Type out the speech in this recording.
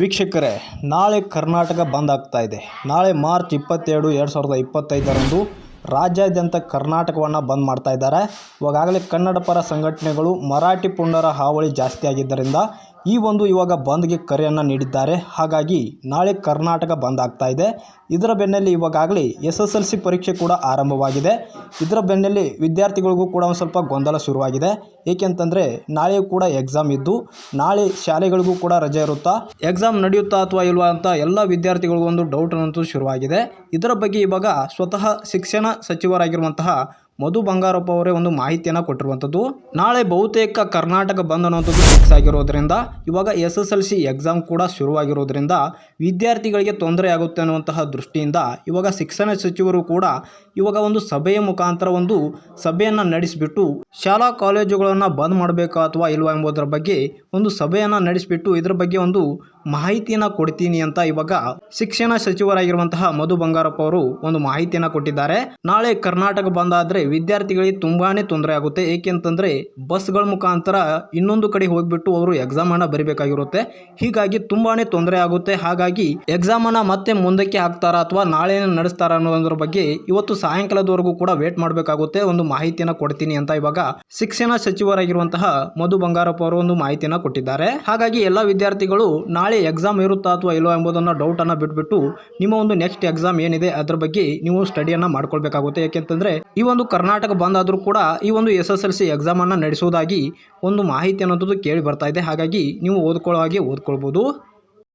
ವೀಕ್ಷಕರೇ, ನಾಳೆ ಕರ್ನಾಟಕ ಬಂದ್ ಆಗ್ತಾ ಇದೆ. ನಾಳೆ ಮಾರ್ಚ್ ಇಪ್ಪತ್ತೆರಡು, ಎರಡು ಸಾವಿರದ ಇಪ್ಪತ್ತೈದರಂದು ರಾಜ್ಯಾದ್ಯಂತ ಕರ್ನಾಟಕವನ್ನು ಬಂದ್ ಮಾಡ್ತಾ ಇದ್ದಾರೆ. ಇವಾಗಾಗಲೇ ಕನ್ನಡ ಪರ ಸಂಘಟನೆಗಳು ಮರಾಠಿ ಪುಂಡರ ಹಾವಳಿ ಜಾಸ್ತಿ ಆಗಿದ್ದರಿಂದ ಈ ಒಂದು ಇವಾಗ ಬಂದ್ಗೆ ಕರೆಯನ್ನು ನೀಡಿದ್ದಾರೆ. ಹಾಗಾಗಿ ನಾಳೆ ಕರ್ನಾಟಕ ಬಂದ್ ಆಗ್ತಾ ಇದೆ. ಇದರ ಬೆನ್ನಲ್ಲಿ ಇವಾಗಲೇ ಎಸ್ ಎಸ್ ಎಲ್ ಸಿ ಪರೀಕ್ಷೆ ಕೂಡ ಆರಂಭವಾಗಿದೆ. ಇದರ ಬೆನ್ನಲ್ಲಿ ವಿದ್ಯಾರ್ಥಿಗಳಿಗೂ ಕೂಡ ಒಂದು ಸ್ವಲ್ಪ ಗೊಂದಲ ಶುರುವಾಗಿದೆ. ಏಕೆಂತಂದರೆ ನಾಳೆ ಕೂಡ ಎಕ್ಸಾಮ್ ಇದ್ದು ನಾಳೆ ಶಾಲೆಗಳಿಗೂ ಕೂಡ ರಜೆ ಇರುತ್ತಾ? ಎಕ್ಸಾಮ್ ನಡೆಯುತ್ತಾ ಅಥವಾ ಇಲ್ವಾ ಅಂತ ಎಲ್ಲ ವಿದ್ಯಾರ್ಥಿಗಳಿಗೂ ಒಂದು ಡೌಟ್ ಅನ್ನೋದು ಶುರುವಾಗಿದೆ. ಇದರ ಬಗ್ಗೆ ಇವಾಗ ಸ್ವತಃ ಶಿಕ್ಷಣ ಸಚಿವರಾಗಿರುವಂತಹ ಮಧು ಬಂಗಾರಪ್ಪ ಅವರೇ ಒಂದು ಮಾಹಿತಿಯನ್ನು ಕೊಟ್ಟಿರುವಂಥದ್ದು. ನಾಳೆ ಬಹುತೇಕ ಕರ್ನಾಟಕ ಬಂದ್ ಅನ್ನುವಂಥದ್ದು ಫಿಕ್ಸ್ ಆಗಿರೋದ್ರಿಂದ, ಇವಾಗ S S L C exam ಕೂಡ ಶುರುವಾಗಿರೋದ್ರಿಂದ ವಿದ್ಯಾರ್ಥಿಗಳಿಗೆ ತೊಂದರೆ ಆಗುತ್ತೆ ಅನ್ನುವಂತಹ ದೃಷ್ಟಿಯಿಂದ ಇವಾಗ ಶಿಕ್ಷಣ ಸಚಿವರು ಕೂಡ ಇವಾಗ ಒಂದು ಸಭೆಯ ಮುಖಾಂತರ ಒಂದು ಸಭೆಯನ್ನು ನಡೆಸಿಬಿಟ್ಟು, ಶಾಲಾ ಕಾಲೇಜುಗಳನ್ನು ಬಂದ್ ಮಾಡಬೇಕಾ ಅಥವಾ ಇಲ್ವಾ ಎಂಬುದರ ಬಗ್ಗೆ ಒಂದು ಸಭೆಯನ್ನು ನಡೆಸಿಬಿಟ್ಟು ಇದರ ಬಗ್ಗೆ ಒಂದು ಮಾಹಿತಿಯನ್ನು ಕೊಡ್ತೀನಿ ಅಂತ ಇವಾಗ ಶಿಕ್ಷಣ ಸಚಿವರಾಗಿರುವಂತಹ ಮಧು ಬಂಗಾರಪ್ಪ ಅವರು ಒಂದು ಮಾಹಿತಿಯನ್ನು ಕೊಟ್ಟಿದ್ದಾರೆ. ನಾಳೆ ಕರ್ನಾಟಕ ಬಂದ್ ಆದರೆ ವಿದ್ಯಾರ್ಥಿಗಳಿಗೆ ತುಂಬಾ ತೊಂದರೆ ಆಗುತ್ತೆ. ಏಕೆಂತಂದರೆ ಬಸ್ಗಳ ಮುಖಾಂತರ ಇನ್ನೊಂದು ಕಡೆ ಹೋಗಿಬಿಟ್ಟು ಅವರು ಎಕ್ಸಾಮ್ ಅನ್ನ ಬರಿಬೇಕಾಗಿರುತ್ತೆ. ಹೀಗಾಗಿ ತುಂಬಾ ತೊಂದರೆ ಆಗುತ್ತೆ. ಹಾಗಾಗಿ ಎಕ್ಸಾಮ್ ಅನ್ನ ಮತ್ತೆ ಮುಂದಕ್ಕೆ ಹಾಕ್ತಾರಾ ಅಥವಾ ನಾಳೆ ನಡೆಸ್ತಾರ ಅನ್ನೋದ್ರ ಬಗ್ಗೆ ಇವತ್ತು ಸಾಯಂಕಾಲದವರೆಗೂ ಕೂಡ ವೇಟ್ ಮಾಡಬೇಕಾಗುತ್ತೆ. ಒಂದು ಮಾಹಿತಿಯನ್ನು ಕೊಡ್ತೀನಿ ಅಂತ ಇವಾಗ ಶಿಕ್ಷಣ ಸಚಿವರಾಗಿರುವಂತಹ ಮಧು ಬಂಗಾರಪ್ಪ ಅವರು ಒಂದು ಮಾಹಿತಿಯನ್ನು ಕೊಟ್ಟಿದ್ದಾರೆ. ಹಾಗಾಗಿ ಎಲ್ಲ ವಿದ್ಯಾರ್ಥಿಗಳು ನಾಳೆ ಎಕ್ಸಾಮ್ ಇರುತ್ತಾ ಅಥವಾ ಇಲ್ಲೋ ಎಂಬುದನ್ನು ಡೌಟ್ ಅನ್ನ ಬಿಟ್ಬಿಟ್ಟು ನಿಮ್ಮ ಒಂದು ನೆಕ್ಸ್ಟ್ ಎಕ್ಸಾಮ್ ಏನಿದೆ ಅದರ ಬಗ್ಗೆ ನೀವು ಸ್ಟಡಿಯನ್ನು ಮಾಡ್ಕೊಳ್ಬೇಕಾಗುತ್ತೆ. ಯಾಕೆಂತಂದ್ರೆ ಈ ಒಂದು ಕರ್ನಾಟಕ ಬಂದ್ ಆದರೂ ಕೂಡ ಈ ಒಂದು ಎಸ್ ಎಸ್ ಎಲ್ ಸಿ ಎಕ್ಸಾಮನ್ನು ನಡೆಸೋದಾಗಿ ಒಂದು ಮಾಹಿತಿ ಅನ್ನೋದು ಕೇಳಿ ಬರ್ತಾ ಇದೆ. ಹಾಗಾಗಿ ನೀವು ಓದ್ಕೊಳ್ಳೋ ಹಾಗೆ ಓದ್ಕೊಳ್ಬೋದು.